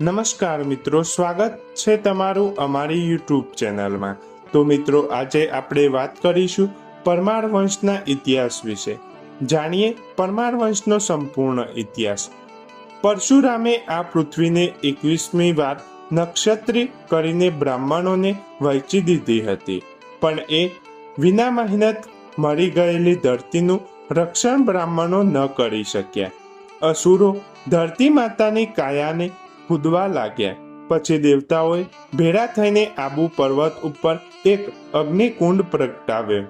નમસ્કાર મિત્રો, સ્વાગત છે તમારું અમારી યુટ્યુબ ચેનલમાં. તો મિત્રો, આજે આપણે વાત કરીશું પરમાર વંશના ઇતિહાસ વિશે. જાણીએ પરમાર વંશનો સંપૂર્ણ ઇતિહાસ. પરશુરામે આ પૃથ્વીને એકવીસમી વાર નક્ષત્રી કરીને બ્રાહ્મણોને વહેંચી દીધી હતી. પણ એ વિના મહેનત મરી ગયેલી ધરતીનું રક્ષણ બ્રાહ્મણો ન કરી શક્યા. અસુરો ધરતી માતાની કાયાને કૂદવા લાગ્યા. પછી દેવતાઓએ ભેળા થઈને આબુ પર્વત ઉપર એક અગ્નિકુંડ પ્રગટાવ્યો.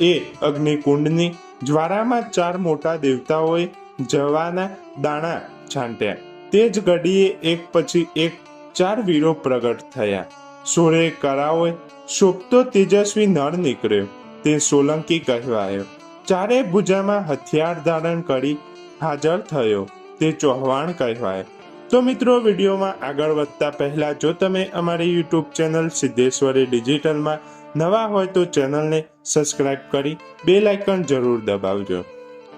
એ અગ્નિકુંડની જ્વારામાં ચાર મોટા દેવતાઓએ જવાના દાણા છાંટ્યા. તે જ ઘડીએ એક પછી એક ચાર વીરો પ્રગટ થયા. સૂર્ય કરાઓએ શોભતો તેજસ્વી નર નીકળ્યો. તે સોલંકી કહેવાયો. ચારે ભુજામાં હથિયાર ધારણ કરી હાજર થયો. તે ચૌહાણ કહેવાય. તો મિત્રો, વિડીયોમાં આગળ વધતા પહેલા, જો તમે અમારી યુટ્યુબ ચેનલ સિદ્ધેશ્વરી ડિજિટલમાં નવા હોય તો ચેનલને સબસ્ક્રાઇબ કરી બે લાઇકન જરૂર દબાવજો.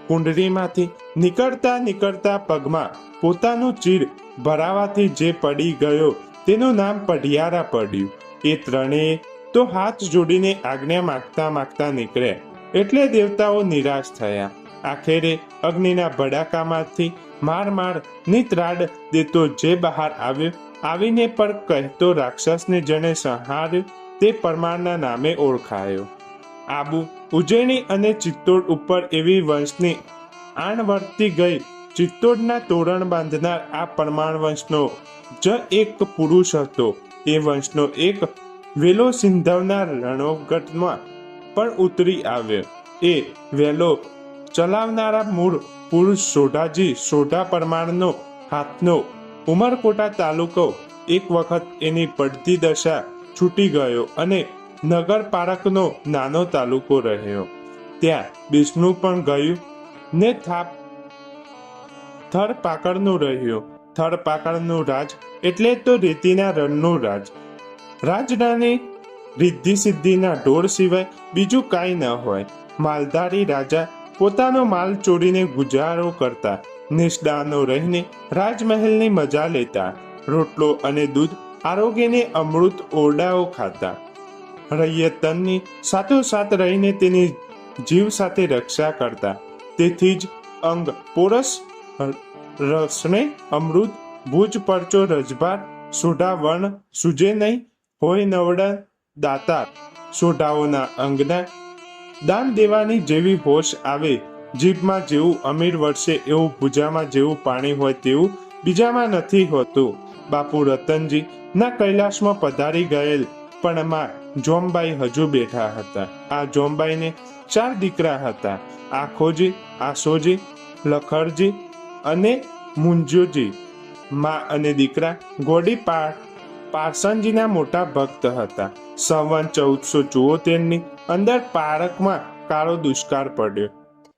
કુંડળીમાંથી નીકળતા નીકળતા પગમાં પોતાનું ચીર ભરાવાથી જે પડી ગયો, તેનું નામ પઢિયારા પડ્યું. એ ત્રણેય તો હાથ જોડીને આજ્ઞા માગતા માગતા નીકળ્યા. એટલે દેવતાઓ નિરાશ થયા. આખેરે અગ્નિના ભડાકામાંથી માર માર નિત્રાડ દેતો જે બહાર આવ્યો આવીને પણ કહેતો રાક્ષસને જણે સંહાર્યો તે પરમારના નામે ઓળખાયો. આબુ ઉજ્જૈની અને ચિત્તોડ ઉપર એવી વંશની આણ વર્તી ગઈ, ચિત્તોડના તોરણ બાંધનાર આ પરમાણ વંશનો જ એક પુરુષ હતો. એ વંશનો એક વેલો સિંધવના રણોગટમાં પણ ઉતરી આવ્યો. એ વેલો ચલાવનારા મૂળ પુરુષ સોઢાજી સોઢા પરમાણનો હાથનો ઉમરકોટા તાલુકો એક વખત એની પડતી દશા છૂટી ગયો અને નગર પારકનો નાનો તાલુકો રહ્યો. ત્યાં વિષ્ણુ પણ ગયું ને થાપ થર પાકડનું રહ્યું. થર પાકડનું રાજ એટલે તો રેતીના રણનું રાજ. રાજધાની રિદ્ધિ સિદ્ધિના ઢોર સિવાય બીજું કાંઈ ન હોય. માલધારી રાજા પોતાનો માલ ચોરીને ગુજારો કરતા, નિષ્ડાનો રહીને રાજમહેલની મજા લેતા, રોટલો અને દૂધ આરોગ્યને અમૃત ઓરડાઓ ખાતા. રૈયતનની સાથોસાથ રહીને તેની જીવ સાથે રક્ષા કરતા. તેથી જ અંગ પોરસ રસને અમૃત, ભુજ પરચો રજભાર, સોઢા વર્ણ, સુજે નહીં, હોય નવડા દાતા સોઢાઓના અંગના દાન દેવાની જેવી હોશ આવે, જીભમાં જેવું અમીર વર્ષે એવું ભુજામાં જેવું પાણી હોય તેવું બીજામાં નથી હોતું. બાપુ રતનજી ના કૈલાસમાં પધારી ગયેલ, પણ માં જોમબાઈ હજુ બેઠા હતા. આ જોમબાઈને ચાર દીકરા હતા, આખોજી, આસોજી લખરજી અને મુંજુજી. માં અને દીકરા ગોડી પા પારસનજીના મોટા ભક્ત હતા. સંવન ચૌદસો ચુઓતેરની અંદર પારકમાં કાળો દુષ્કાળ પડ્યો.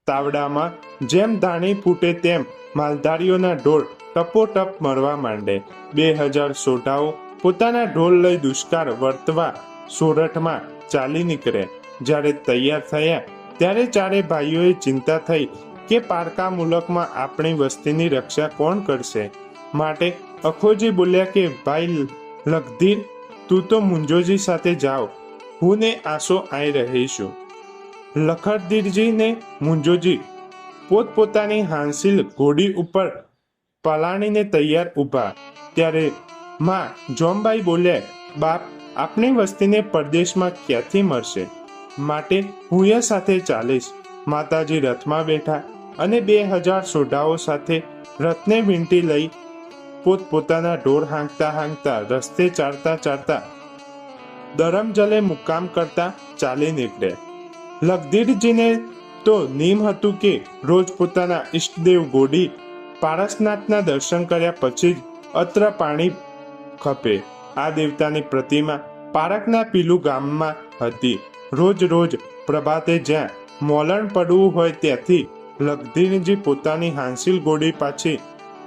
તાવડામાં જેમ ધાણી ફૂટે તેમ માલધારીઓના ઢોળ ટપોટપ મરવા માંડે. બે હજાર સોઢાઓ પોતાના ઢોલ લઈ દુષ્કાળ વર્તવા સોરઠમાં ચાલી નીકળે. જ્યારે તૈયાર થયા ત્યારે ચારે ભાઈઓએ ચિંતા થઈ કે પારકા મુલકમાં આપણી વસ્તીની રક્ષા કોણ કરશે? માટે અખોજી બોલ્યા કે, ભાઈ લગધીર તું તો મુંજોજી સાથે જાઓ. હું ને આસો આઈ રહીશું. લખડધીરજી ને મુંજોજી, પોતપોતાની હાંસિલ ઘોડી ઉપર પલાણીને તૈયાર ઊભા. ત્યારે માં જોમભાઈ બોલ્યા બાપ આપણી વસ્તીને પરદેશમાં ક્યાંથી મળશે? માટે હું એ સાથે ચાલીશ. માતાજી રથમાં બેઠા અને બે હજાર સોઢાઓ સાથે રથને વીંટી લઈ પોતપોતાના ઢોર હાંકતા હાંકતા, રસ્તે ચાલતા ચાલતા દરમજલે મુકામ કરતા ચાલી નીકળે. લગધીરજીને તો નિયમ હતું કે રોજ પોતાના ઈષ્ટદેવ ગોડી પારસનાથના દર્શન કર્યા પછી જ અત્ર પાણી ખપે. આ દેવતાની પ્રતિમા પારકના પીલું ગામમાં હતી. રોજ રોજ પ્રભાતે જ્યાં મોલણ પડવું હોય ત્યાંથી લગધીરજી પોતાની હાંસિલ ગોડી પાછી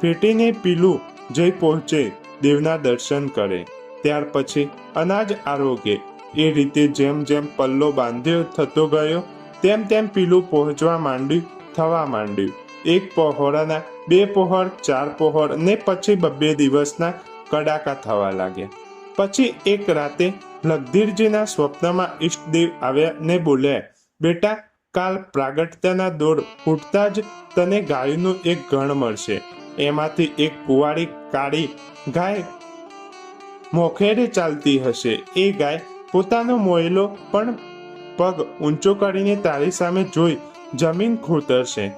ફેટીને પીલું જઈ પહોંચે, દેવના દર્શન કરે. ત્યાર પછી અનાજ આરોગ્ય એ રીતે જેમ જેમ પલ્લો બાંધ્યો થતો ગયો, તેમ તેમ પીલું પહોંચવા માંડ્યું, થવા માંડ્યું. એક પહોળાના, બે પહોર ચાર પહોળ ને પછી બબ્બે દિવસના કડાકા થવા લાગ્યા. પછી એક રાતે લગધીરજીના સ્વપ્નમાં ઈષ્ટદેવ આવ્યા ને બોલ્યા, બેટા, કાલ પ્રાગટ્યના દોડ ફૂટતા જ તને ગાયનું એક ગણ મળશે. એમાંથી એક કુવાડી કાળી ગાય મોખેડે ચાલતી હશે. એ ગાય પોતાનો મોયલો પણ પગ ઊંચો કરીને તારી સામે જોઈ જમીન ખોતરશે.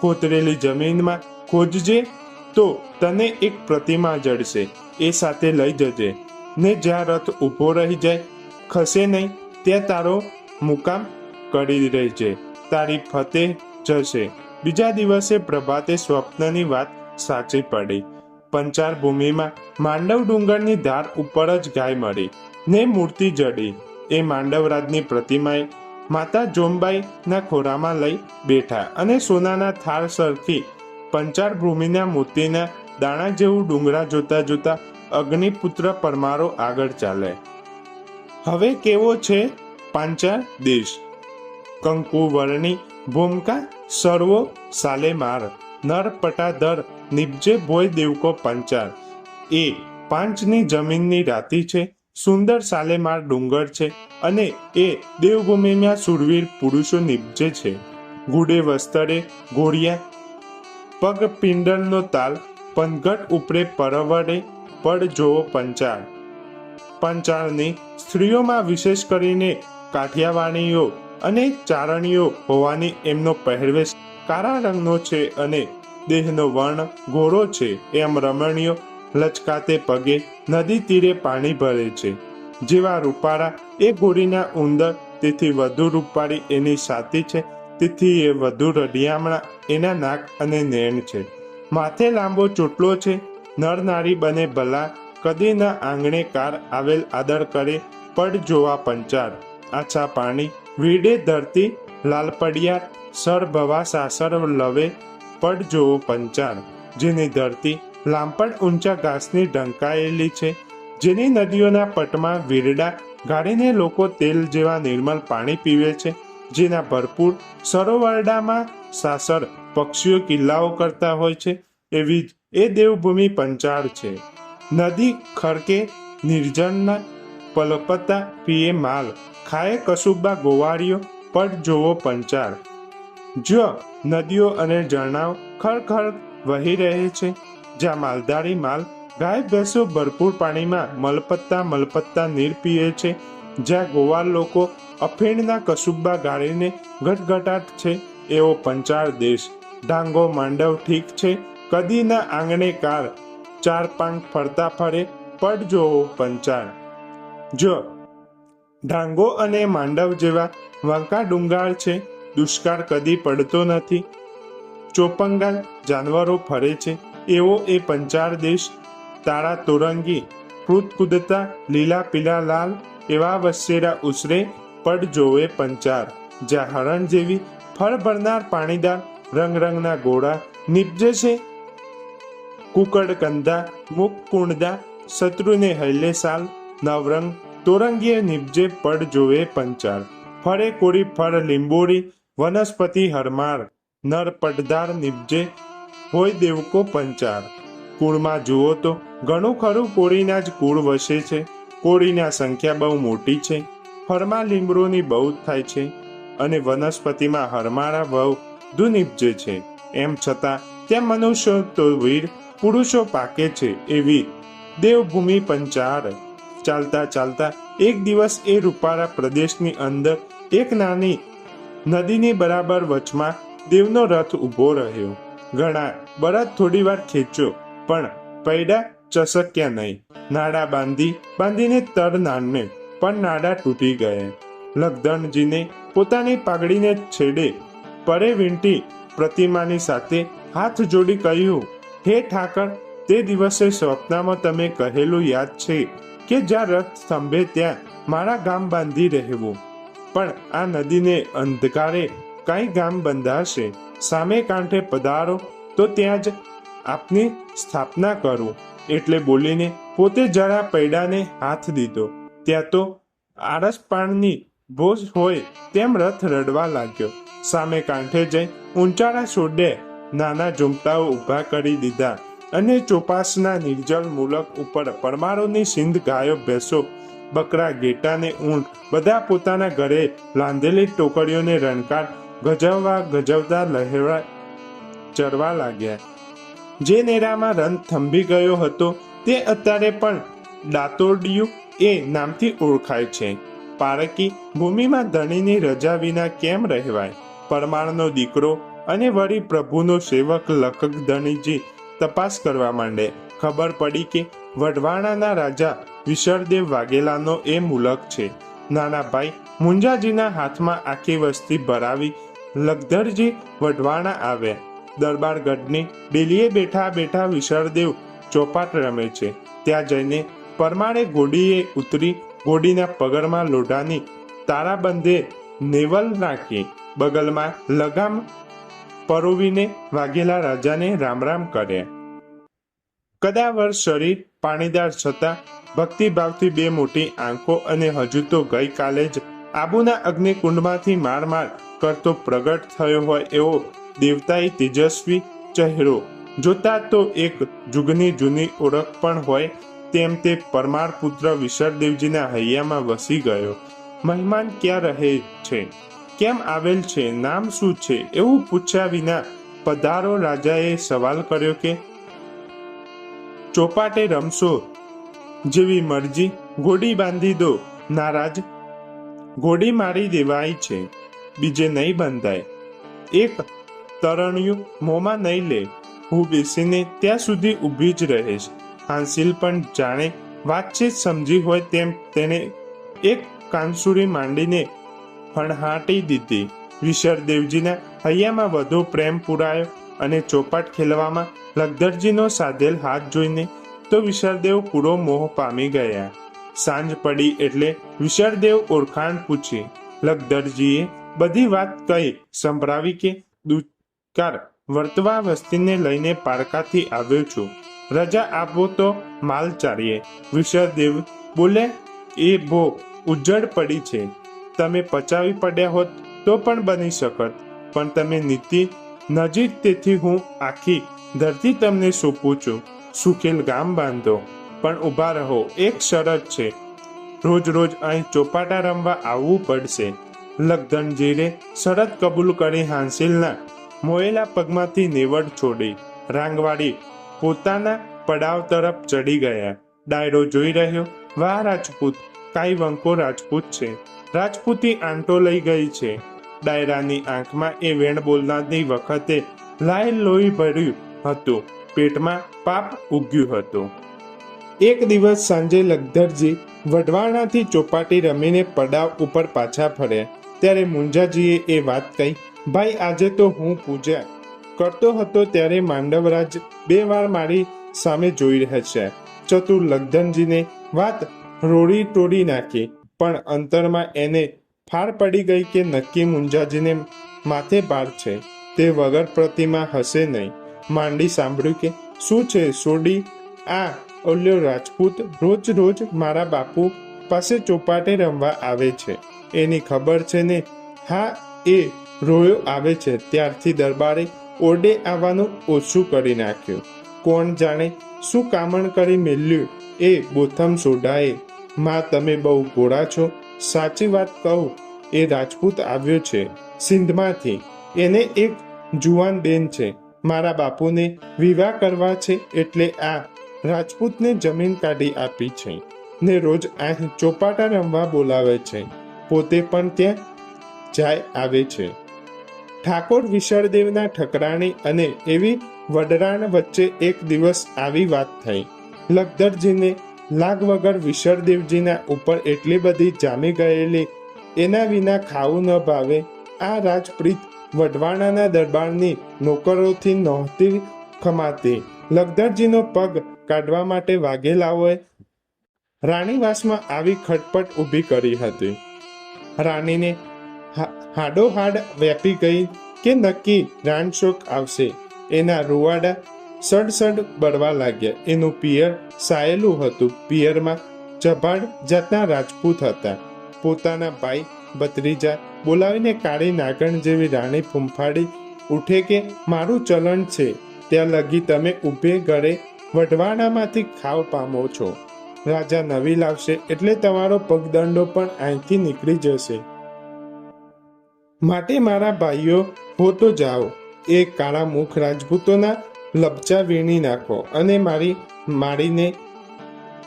ખોતરેલી જમીનમાં ખોજજે તો તને એક પ્રતિમા જડશે. એ સાથે લઈ જજે. ને જ્યાં રથ ઊભો રહી જાય, ખસે નહીં, ત્યાં તારો મુકામ કરી રહેજે. તારી ફતે જશે. બીજા દિવસે પ્રભાતે સ્વપ્નની વાત સાચી પડી. પંચાર ભૂમિમાં માંડવ ડુંગરની ધાર ઉપર જ ગાય મળી. ને મૂર્તિ જડી. એ માંડવરાજની પ્રતિમાએ માતા જોમબાઈના ખોરામાં લઈ બેઠા અને સોનાના થાળ સરખી પંચાર ભૂમિના મૂર્તિના દાણા જેવું ડુંગરા જોતા જોતા અગ્નિપુત્ર પરમારો આગળ ચાલે. હવે કેવો છે પાંચાર દેશ? કંકુ, વર્ણી, ભૂમકા, સર્વો, સાલેમાર, નર, પટાધર નિપજે ભોય દેવકો પંચાર. એ પાંચની જમીનની રાતી છે, સુંદર સાલેમાર ડુંગર છે અને એ દેવભૂમિમાં સુરવીર પુરુષો નિપજે છે. ગુડે વસ્તરે ઘોડિયા પગ પિંડલનો તાલ, પનઘટ ઉપરે પરવડે, પડ જોવો પંચાળ. પંચાળની સ્ત્રીઓમાં વિશેષ કરીને કાઠિયાવાણીઓ અને ચારણીઓ હોવાની એમનો પહેરવેશ કાળા રંગનો છે અને દેહનો વર્ણ ઘોરો છે, એમ રમણીઓ લચકાતે પગે નદી તીરે પાણી ભરે છે. જેવા રૂપાળા એ ઘોડીના ઉંદર, તેથી વધુ રૂપાળી એની સાતી છે, તેથી એ વધુ રડિયામણા એના નાક અને નેણ છે. માથે લાંબો ચોટલો છે, નર નારી બને ભલા કદીના આંગણે કાર આવેલ આદર કરે, પડ જોવા પંચાર, આછા પાણી, વીડે ધરતી લાલ પડિયાર સર ભવા સાસર લવે પડ જેવો પંચાર જેની ધરતી લાંપડ ઊંચા ઘાસની ઢંકાયેલી છે, જેની નદીઓના પટમાં વીરડા ગાળીને લોકો તેલ જેવા નિર્મલ પાણી પીવે છે, જેના ભરપૂર સરોવરડામાં સાસર પક્ષીઓ કિલ્લાઓ કરતા હોય છે, એવી જ એ દેવભૂમિ પંચાળ છે. નદી ખડકે નિર્જનના પલપતા પીએ માલ, ખાય કસુબા ગોવાળીઓ, પટ જોવો પંચાળ. જો નદીઓ અને ઝરણાઓ ખળખળ વહી રહે છે, જ્યાં માલધારી માલ ગાય ભેંસો ભરપૂર પાણીમાં મલપત્તા મલપત્તા નીર પીએ છે, જ્યાં ગોવાર લોકો અફીણના કસુબ્બા ગાળીને ગટગટાટ છે, એવો પંચાળ દેશ. ડાંગો માંડવ ઠીક છે, કદીના આંગણે કાર ચાર પાંખ ફરતા ફરે, પડ જોવો પંચાળ. જો ડાંગો અને માંડવ જેવા વાંકા ડુંગાળ છે દુષ્કાળ કદી પડતો નથી. ચોપંગાલ જાનવરો ફરે છે. એવો એ પંચાર દેશ. તારા તોરંગી કૃત કુદતા લીલા પીલા લાલ, એવા વસેરા ઉસરે પડ જોવે પંચાર. જ્યાં હરણ જેવી ફળ ભરનાર પાણીદાર, રંગ રંગના ગોળા નીપજે છે. કુકડ કંદા, મુખ કુંડદા, શત્રુને હૈલે સાલ, નવરંગ તોરંગીએ નિપજે, પડ જોવે પંચાર. ફળે કોરી ફળ લીંબોડી વનસ્પતિ હરમાર નર પડદાર નિપજે હોય દેવકો પંચાર કુળમાં જુઓ તો ઘણું ખરું કોળીના જ કુળ વસે છે. કોળીના સંખ્યા બહુ મોટી છે. હરમા લીમડોની બહુ જ થાય છે. અને વનસ્પતિમાં હરમાળા બહુ દુનિપજે છે. એમ છતાં ત્યાં મનુષ્યો તો વીર, પુરુષો પાકે છે એવી દેવભૂમિ પંચાર ચાલતા ચાલતા એક દિવસ એ રૂપાળા પ્રદેશની અંદર એક નાની નદીની બરાબર વચમાં દેવનો રથ ઊભો રહ્યો. ઘણા બળદ થોડી વાર ખેંચ્યો, પણ પૈડા ચસક્યા નહીં. નાડા બાંધી, બાંધીને તર નાણને પણ નાડા તૂટી ગયા. લગધણજીને પોતાની પાઘડીને છેડે, પરે વીંટી પ્રતિમાની સાથે હાથ જોડી કહ્યું, હે ઠાકર, તે દિવસે સ્વપ્નમાં તમે કહેલું યાદ છે કે જ્યાં રથ સ્તંભે ત્યાં મારા ગામ બાંધી રહેવું. પણ આ નદીને અંધકારે કઈ ગામ બંધાશે સામે કાંઠે પધારો, તો ત્યાં જ આપની સ્થાપના કરું. એટલે બોલીને પોતે જરા પૈડાને હાથ દીધો. ત્યાં તો આરસ પાણની ભોજ હોય તેમ રથ રડવા લાગ્યો. સામે કાંઠે જઈ ઊંચાળા છોડે નાના ઝૂંપડાઓ ઊભા કરી દીધા અને ચોપાસના નિર્જલ મુલક ઉપર પરમારોની સિંધ ગાયો ભેંસો બકરા ઘેટા ને ઊંટ, બધા પોતાના ઘરે લાંધેલી ટોકરીઓને રણકાર ગજવવા ગજવતા લહેવા ચરવા લાગ્યા. જે નેરામાં રન થંભી ગયો હતો તે અત્યારે પણ ડાતોડિયું એ નામથી ઓળખાય છે. પારકી ભૂમિમાં ધણીની રજા વિના કેમ રહેવાય? પરમાણનો દીકરો અને વળી પ્રભુનો સેવક લખક ધણીજી તપાસ કરવા માંડે. ખબર પડી કે વઢવાણાના રાજા વિશળદેવ વાઘેલાનો એ મુલક છે. નાના ભાઈ મુંજાજીના હાથમાં આખી વસ્તી ભરાવી લગધરજી વઢવાણા આવ્યા. દરબારગઢની ડેલીએ બેઠા બેઠા વિશળદેવ ચોપાટ રમે છે. ત્યાં જઈને પરમાણે ઘોડીએ ઉતરી ઘોડીના પગરમાં લોઢાની તારાબંધે નેવલ નાખી. બગલમાં લગામ પરોવીને વાઘેલા રાજાને રામ રામ કર્યા. કદાવર શરીર પાણીદાર છતાં ભક્તિભાવથી બે મોટી આંખો અને હજુ તો ગઈકાલે જ આબુના અગ્નિકુંડમાંથી માર માર કરતો પ્રગટ થયો હોય એવો દેવતાઈ તેજસ્વી ચહેરો, જોતા તો એક જુગની જૂની ઓળખ પણ હોય તેમ તે પરમાર પુત્ર વિશળદેવજીના હૈયામાં વસી ગયો. મહેમાન ક્યાં રહે છે? કેમ આવેલ છે? નામ શું છે? એવું પૂછ્યા વિના પધારો રાજાએ સવાલ કર્યો કે ચોપાટે રમશો. જેવી મરજી ઘોડી બાંધી દો, નારાજ. ઘોડી મારી દેવાય છે, બીજે નહીં બંધાય. એક તરણિયું મોંમાં નહીં લે, હું બેસીને ત્યાં સુધી ઊભી જ રહીશ. હાંસિલ પણ જાણે વાતચીત સમજી હોય તેમ તેણે એક કાનસુરી માંડીને ફણહાટી દીધી. વિશળદેવજીના હૈયામાં વધુ પ્રેમ પુરાયો. અને ચોપાટ ખેલવામાં લગધરજીનો સાધેલ હાથ જોઈને તો વિશાળદેવ પૂરો મોહ પામી ગયા. સાંજ પડી એટલે વિશાળદેવ ઓળખાણ પૂછી. લગધરજીએ બધી વાત કહી સંભળાવી કે દુષ્કાર વર્તવા વસ્તીને લઈને પારકાથી આવ્યો છું. રજા આપો તો માલ ચારીએ વિશાળદેવ બોલે, એ બહુ ઉજ્જડ પડી છે. તમે પચાવી પડ્યા હોત તો પણ બની શકત. પણ તમે નીતિ નજીક તેથી હું આખી ધરતી તમને સોંપું છું. સુખેલ ગામ બાંધો. પણ ઊભા રહો, એક શરત છે. રોજ રોજ અહીં ચોપાટા રમવા આવવું પડશે. લગધનજીરે શરત કબૂલ કરી હાંસિલના મોયેલા પગમાંથી નેવડ છોડી રાંગવાડી પોતાના પડાવ તરફ ચડી ગયા. ડાયરો જોઈ રહ્યો, વાહ, રાજપૂત, કાઈ વંકો રાજપૂત છે. રાજપૂતી આંટો લઈ ગઈ છે. ડાયરાની આંખમાં એ વેણ બોલનારની વખતે લાય લોહી ભર્યું હતું. પેટમાં પાપ ઉગ્યું હતું. એક દિવસ સાંજે લગધરજી વઢવાણાથી ચોપાટી રમીને પડાવ ઉપર પાછા ફર્યા. ત્યારે મુંજાજીએ એ વાત કહી, ભાઈ, આજે તો હું પૂજા કરતો હતો ત્યારે માંડવરાજ બે વાર મારી સામે જોઈ રહ્યા છે. ચતુર લગધનજીને વાત રોડી તોડી નાખી, પણ અંતરમાં એને ફાર પડી ગઈ કે નક્કી મુંજાજીને માથે ભાર છે. તે વગર પ્રતિમા હશે નહીં. માંડી સાંભળ્યું કે, શું છે સોડી? આ ઓલ્યો રાજપૂત રોજ રોજ મારા બાપુ પાસે ચોપાટે રમવા આવે છે. એની ખબર છે ને? હા, એ રોયો આવે છે. ત્યારથી દરબારે ઓરડે આવવાનું ઓછું કરી નાખ્યું. કોણ જાણે શું કામણ કરી મેલ્યું? એ બોથમ સોડાએ. માં, તમે બહુ ગોળા છો. સાચી વાત કહું, એ રાજપૂત આવ્યો છે, સિંધમાંથી. એને એક જુવાન બેન છે, મારા બાપુને વિવાહ કરવા છે એટલે આ રાજપૂતને જમીન કાઢી આપી છે ને રોજ અહીં ચોપાટા રમવા બોલાવે છે, પોતે પણ ત્યાં જાય આવે છે. ઠાકોર વિશળદેવના ઠકરાણી અને એવી વડરાણ વચ્ચે એક દિવસ આવી વાત થઈ. લખધરજીને લાગ વગર વિશળદેવજીના ઉપર એટલી બધી જામી ગયેલી, એના વિના ખાવું ન ભાવે, આ રાજપ્રીત વઢવાણાના દરબારની નોકરોથી નહોતી ખમાતી. લગદરજીનો પગ કાઢવા માટે વાઘેલાઓએ રાણીવાસમાં આવી ખટપટ ઊભી કરી હતી. રાણીને હાડોહાડ વ્યાપી ગઈ કે નક્કી રાણશોક આવશે, એના રૂવાડા સડસડ બળવા લાગ્યા. એનું પિયર સાયેલું હતું. પિયરમાં ચભાડ જાતના રાજપૂત હતા. પોતાના ભાઈ ભત્રીજા બોલાવીને કાળી નાગણ જેવી રાણી ફૂંફાડી ઉઠે કે, મારું ચલણ છે. ત્યાં લગી તમે ઊભે ઘરે વઢવાણામાંથી ખાવ પામો છો. રાજા નવી લાવશે એટલે તમારો પગદંડો પણ અહીંથી નીકળી જશે. માટે મારા ભાઈઓ, હો તો જાઓ. એ કાળા મુખ રાજપૂતોના લપચા વીણી નાખો અને મારી મારીને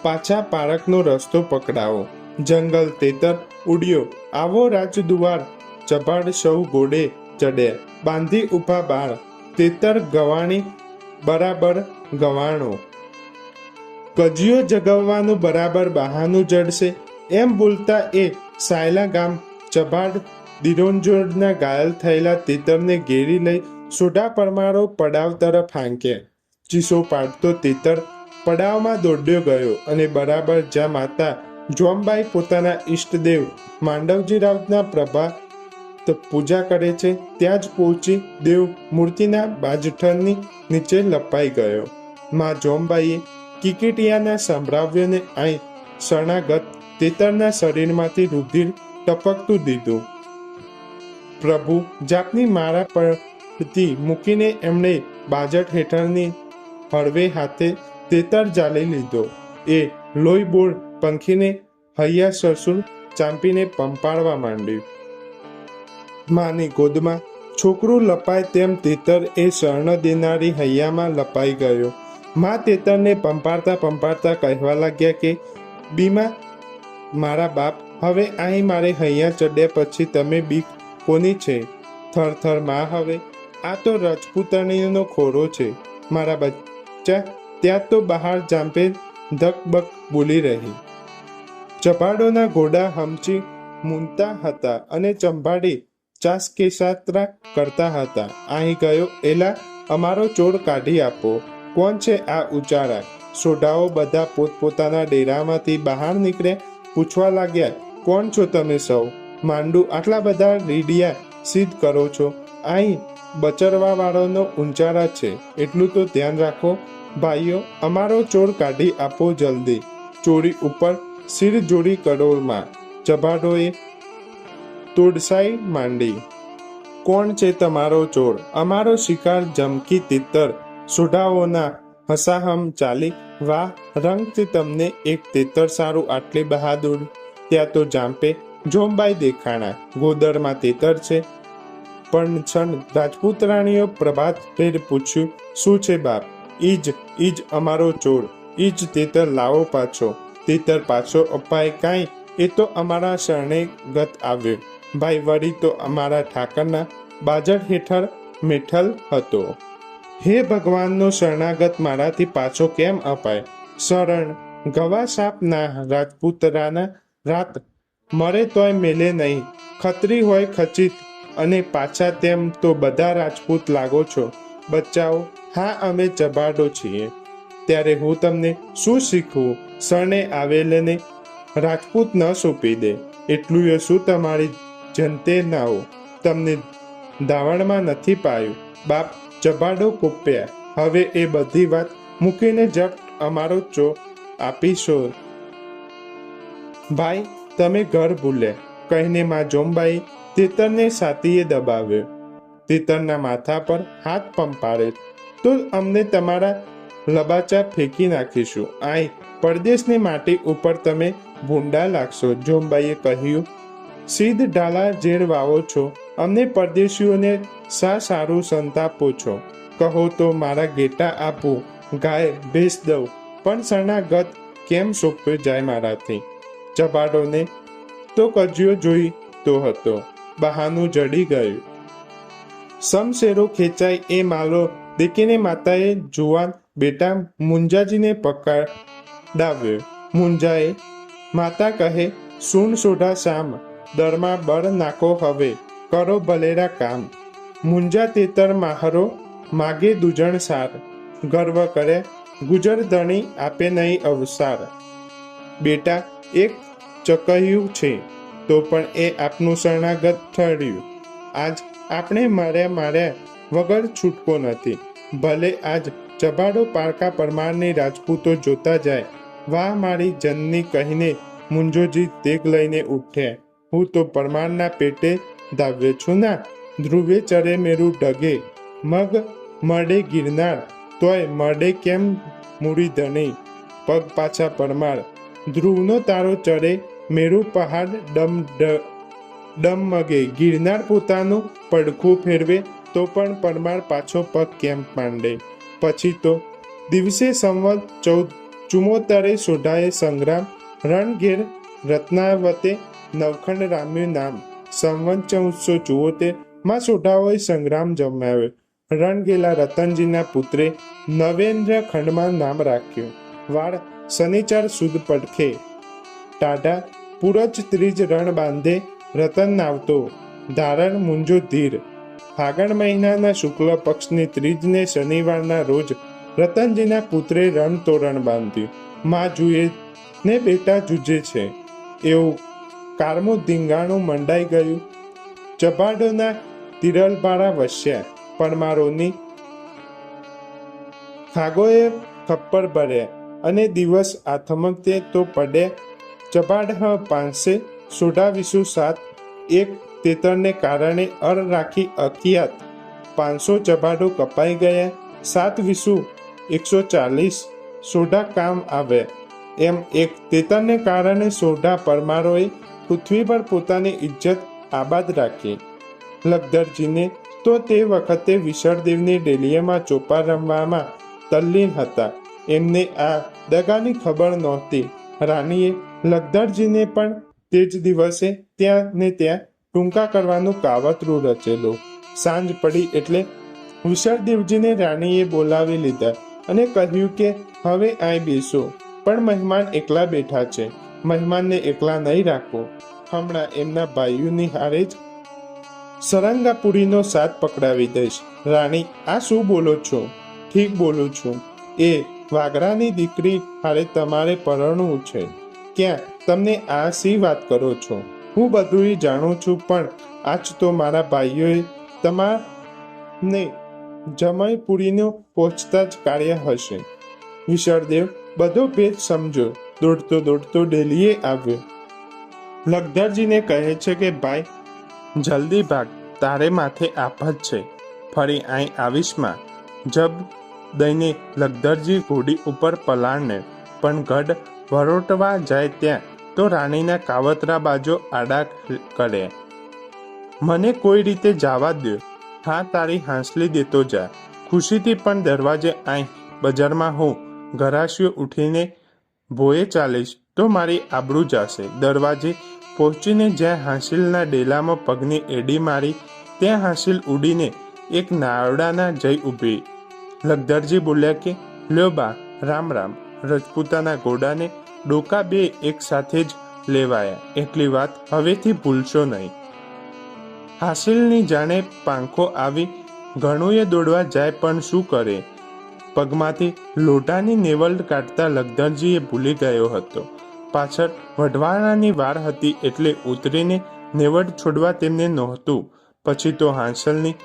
પાછા પારકનો રસ્તો પકડાવો. જંગલ તેતર ઉડ્યો. આવો રાજદુવાર ચબાડ સૌ ગોડે ચડે. બાંધી ઊભા બાળ. તેતર ગવાણી, બરાબર ગવાણો. કજિયો જગવવાનું બરાબર બહાનું જડશે. એમ બોલતા એ સાયલા ગામ ચબાડ દિરોંજોડના ઘાયલ થયેલા તેતરને ઘેરી લઈ સોઢા પરમારો પડાવ તરફ હાંક્યા ચીસો પાડતો તેતર પડાવમાં દોડ્યો ગયો અને બરાબર જ્યાં માતા જોમબાઈ પોતાના ઈષ્ટદેવ માંડવજી રાવના પ્રભા પૂજા કરે છે, ત્યાં જ પહોંચી દેવ મૂર્તિના બાજઠણની નીચે લપાઈ ગયો. માં જોમબાઈએ કિકીટિયાના સંભ્રાવ્યને અહીં શરણાગત તેતરના શરીરમાંથી રુધિર ટપકતું દીધું. પ્રભુ જાપની મારા પરથી મૂકીને એમણે બાજટ હેઠળની હળવે હાથે તેતર જાલી લીધો. એ લોહી બોળ પંખીને હૈયા સરસુર ચાંપીને પંપાળવા માંડ્યું. માની ગોદમાં છોકરું લપાય તેમ તેતર એ શરણ દેનારી હૈયામાં લપાઈ ગયો. મા તેતરને પંપાળતા પંપાળતા કહેવા લાગ્યા કે, બીમા, મારા બાપ, હવે અહીં મારે હૈયા ચડ્યા પછી તમે બીક કોની છે? થર થરમાં હવે આ તો રજપૂતાણીનો ખોરો છે, મારા બચ્ચા. ત્યાં તો બહાર જાંપે ધકબક બોલી રહી. ચપાડોના ઘોડા હમચી મૂનતા હતા અને ચંભાડી ચાસ કેસાત્રા કરતા હતા. અહીં ગયો, એલા, અમારો ચોર કાઢી આપો. કોણ છે આ ઉચારા સોઢાઓ બધા પોતપોતાના ડેરામાંથી બહાર નીકળ્યા પૂછવા લાગ્યા, કોણ છો તમે સૌ? માંડુ આટલા બધા રીડિયા સિદ્ધ કરો છો? અહીં બચરવા વાળાનો ઉંચારા છે, એટલું તો ધ્યાન રાખો. ભાઈઓ, અમારો ચોર કાઢી આપો જલ્દી. ચોરી ઉપર શિર જોડી કડોળમાં જભાડોએ તોડસાઈ માંડી. કોણ છે તમારો ચોર? અમારો શિકાર જમકી તિત્તર. સુઢાઓના હસાહમ ચાલી, વાહ, રંગથી તમને એક તેતર સારું આટલી બહાદુર. ત્યાં તો જાંપે જોમબાઈ દેખાણા, ગોદરમાં તેતર છે પણ છન રાજપૂત રાણીઓ પ્રભાત ફેર પૂછ્યું, શું છે બાપ? ઈજ ઈજ અમારો ચોર. ઈજ તેતર લાવો પાછો. તેતર પાછો અપાય કાંઈ? એ તો અમારા શરણે ગત આવ્યો. ભાઈ વળી તો અમારા ઠાકરના બાજર હેઠળ મેઠલ હતો. હે ભગવાનનો શરણાગત મારાથી પાછો કેમ અપાય? શરણ, ગવા સાપના રાજપૂતરાના રાત. મરે તોય મેલે નહીં. ખત્રી હોય ખચિત. અને પાછા તેમ તો બધા રાજપૂત લાગો છો. બચ્ચાઓ, હા, અમે ચબાડો છીએ. ત્યારે હું તમને શું શીખવું? શરણે આવેલને રાજપૂત ન સોંપી દે. એટલું એ શું તમારી જનતે નાઓ. તમને દાવણમાં નથી પાયું. બાપ ચબાડો કોપ્યા. હવે એ બધી વાત મૂકીને જપ અમારો ચો આપીશો ભાઈ, તમે ઘર ભૂલ્યા કહીને માં જોમબાઈ તેતરને સાતીએ દબાવ્યો. તેતરના માથા પર હાથ પંપાડે તો અમને તમારા લબાચા ફેંકી નાખીશું. આય પરદેશની માટી ઉપર તમે ભૂંડા લાગશો જોમબાઈએ કહ્યું. સીધ ઢાલા ઝેર વાવો છો. અમને પરદેશીઓને શા સારું સંતાપો છો. કહો તો મારા ગેટા આપું, ગાય, ભેસ દઉં. પણ શરણાગત કેમ સોંપ્યો જાય મારાથી? ચબાડોને તો કજિયો જોઈ તો હતો. બહાનું જડી ગયું. સમશેરો ખેંચાય એ માલો દેખીને માતાએ જુવાન બેટા મુંજાજીને પકડાવ્યો. મુંજાએ, માતા કહે સૂન સોઢા શામ, દરમાં બળ નાખો હવે, કરો ભલેરા કામ. મુંજા તેતર માહરો, માગે દુજણ સાર. ગર્વ કરે, ગુજર ધણી આપે નહીં અવસાર. બેટા, એક ચકહ્યું છે. તો પણ એ આપનું શરણાગત ઠર્યું. આજ આપણે માર્યા માર્યા વગર છૂટકો નથી. ભલે આજ ચબાડો પારકા પરમારની રાજપૂતો જોતા જાય, વાહ મારી જનની કહીને મુંજોજી તેગ લઈને ઉઠ્યા. હું તો પરમારના પેટે ધાવ્યો છું ના, ધ્રુવે ચરે મેરું ડગે, મગ મળે ગિરનાર, તોય મળે કેમ મૂડી ધણી? પગ પાછા પરમાર, ધ્રુવનો તારો ચડે મેરુ પહાડ ડમ ડમ મગે. ગિરનાર પોતાનું પડખું ફેરવે તો પણ પરમાર પાછો પગ કેમ માંડે? પછી તો દિવસે સંવત ચૌદ ચુમોતરે સોઢાએ સંગ્રામ, રણઘેર રત્નાવતે નવખંડ રામ્યું નામ. સંવત ચૌદસો ચુઓતેરમાં સોઢાઓએ સંગ્રામ જમાવ્યો. રણગેલા રતનજીના પુત્રે નવેન્દ્ર ખંડમાં નામ રાખ્યું. વાળ શનિચાર સુદ પડખે. ટાઢા પૂરજ ત્રીજ રણ બાંધે રતન નાવતો. ધારણ મુંજો ધીર. ફાગણ મહિનાના શુક્લ પક્ષની ત્રીજને શનિવારના રોજ રતનજીના પુત્રે રણ તોરણ બાંધ્યું. માં જુએ ને બેટા જુજે છે. એવું કારમું ધીંગાણું મંડાઈ ગયું. ચબાડોના તિરલબાળા વસ્યા પરમારોની ખાગોએ ખપ્પર ભર્યા અને દિવસ આથમકતે તો પડે ચબાડ પાંચે સોઢાવીસુ સાત. એક તેતરને કારણે અર રાખી અકિયાત પાંચસો ચબાડો કપાઈ ગયા. સાત વિસુ. એકસો ચાલીસ. સોઢા કામ આવે. એમ એક તેતરને કારણે સોઢા પરમારોએ પૃથ્વી પર પોતાની ઇજ્જત આબાદ રાખી. લગદરજીને તો તે વખતે વિશળદેવની ડેલીએમાં ચોપા રમવામાં તલ્લીન હતા. એમને આ દગાની ખબર નહોતી. રાણીએ લખધરજીને પણ તે જ દિવસે ત્યાં ને ત્યાં ટૂંકા કરવાનું કાવતરું રચેલું. સાંજ પડી એટલે હુશળદેવજીને રાણીએ બોલાવી લીધા અને કહ્યું કે, હવે આય બેસો, પણ મહેમાન એકલા બેઠા છે. મહેમાનને એકલા નહીં રાખો. હમણાં એમના ભાઈઓની હારે જ સરંગાપુરીનો સાથ પકડાવી દઈશ. રાણી, આ શું બોલો છો? ઠીક બોલું છું. એ વાગરાની દીકરી હારે તમારે પરણવું છે. ક્યાં? તમને આ સી વાત કરો છો? હું બધું જાણું છું, પણ આજ તો મારા ભાઈઓએ તમારને જમાઈપુરીનો પહોંચતા જ કાર્ય હશે. વિશાળદેવ, બધો ભેદ સમજો. દોડતો દોડતો ડેલીએ આવ્યો. લગધરજીને કહે છે કે, ભાઈ, જલ્દી ભાગ. તારે માથે આફત છે. ફરી અહીં આવીશમાં જબ દઈને લગધરજી ઘોડી ઉપર પલાણને પણ ગઢ વરોટવા જાય ત્યાં, તો રાણીના કાવતરા બાજુ આડા કરે. મને કોઈ રીતે જવા દો હા, તારી હાંસલી દેતો જા. ખુશીથી પણ દરવાજે આઈ બજારમાં હું ગરાશીઓ ઉઠીને ભોએ ચાલીશ, તો મારી આબરૂ જાશે. દરવાજે પહોંચીને જ્યાં હાંસિલના ડેલામાં પગની એડી મારી, ત્યાં હાંસિલ ઉડીને એક નાવડાના જઈ ઊભી. લખધરજી બોલ્યા કે, લ્યો બા, રામ રામ. રજપૂતાના ઘોડાને ડોકા બે એક સાથે જ લેવાયા. એટલી વાત હવેથી ભૂલશો નહીં. હાસિલની જાણે પાંખો આવી ઘણુંએ દોડવા જાય પણ શું કરે? પગમાંથી લોટાની નેવલ કાઢતા લખધરજીએ ભૂલી ગયો હતો. પાછળ વઢવાણાની વાર હતી એટલે ઉતરીને નેવડ છોડવા તેમને નહોતું. પછી તો હાંસલની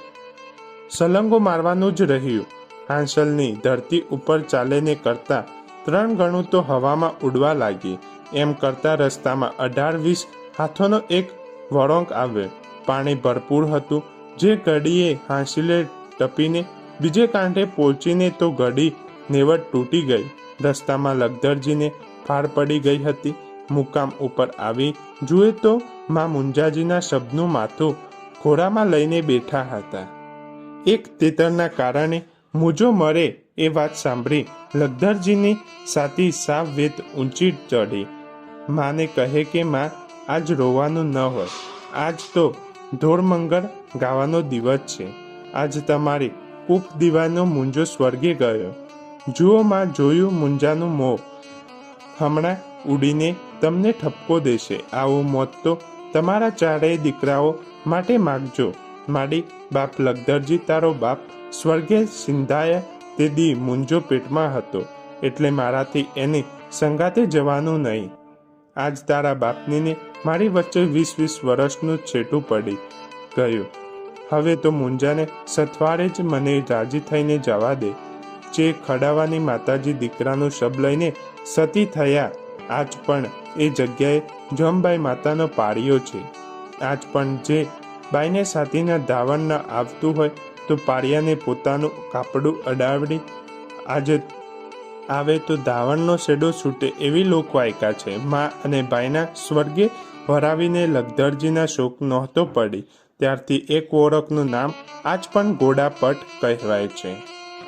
સલંગો મારવાનું જ રહ્યું. હાંસલની ધરતી ઉપર ચાલેને કરતા ત્રણ ગણું તો હવામાં ઉડવા લાગી. એમ કરતા રસ્તામાં અઢાર વીસ હાથોનો એક વળોંક આવ્યો. પાણી ભરપૂર હતું. જે ઘડીએ હાંસીલે ટપીને બીજે કાંઠે પહોંચીને તો ઘડી નેવડ તૂટી ગઈ. રસ્તામાં લગધરજીને ફાર પડી ગઈ હતી. મુકામ ઉપર આવી જુએ તો માં મુંજાજીના શબ્દનું માથું ઘોડામાં લઈને બેઠા હતા. એક તેતરના કારણે મુજો મરે એ વાત સાંભળી લગધરજીની સાતી સાવ વેત ઊંચી ચડી માને કહે કે માં, આજ રોવાનું ન હોય. આજ તો ધોળમંગળ ગાવાનો દિવસ છે. આજ તમારી કૂપ દીવાનો મુંજો સ્વર્ગે ગયો. જુઓ માં, જોયું મુંજાનું મોં. હમણાં ઉડીને તમને ઠપકો દેશે. આવું મોત તો તમારા ચારેય દીકરાઓ માટે માગજો. માડી બાપ લગધરજી તારો બાપ સ્વર્ગે સિંધાયા તે દી મુંજો પેટમાં હતો એટલે મારાથી એને સંગાતે જવાનું નહીં. આજ તારા બાપનીને મારી વચ્ચે વીસ વીસ વર્ષનું છેટું પડી ગયું. હવે તો મુંજાને સથવારે જ મને રાજી થઈને જવા દે. જે ખડાવાની માતાજી દીકરાનું શબ લઈને સતી થયા, આજ પણ એ જગ્યાએ જમબાઈ માતાનો પાળિયો છે. આજ પણ જે બાઈને સાથીના ધાવણ ન આવતું હોય તો પાળિયાને પોતાનું કાપડું અડાવડી, આજે આવે તો ધાવણનો શેડો છૂટે એવી લોકવાયકા છે. મા અને ભાઈના સ્વર્ગે વરાવીને લગધરજીના શોક નહોતો પડી. ત્યારથી એક ઓળખનું નામ આજ પણ ઘોડાપટ કહેવાય છે.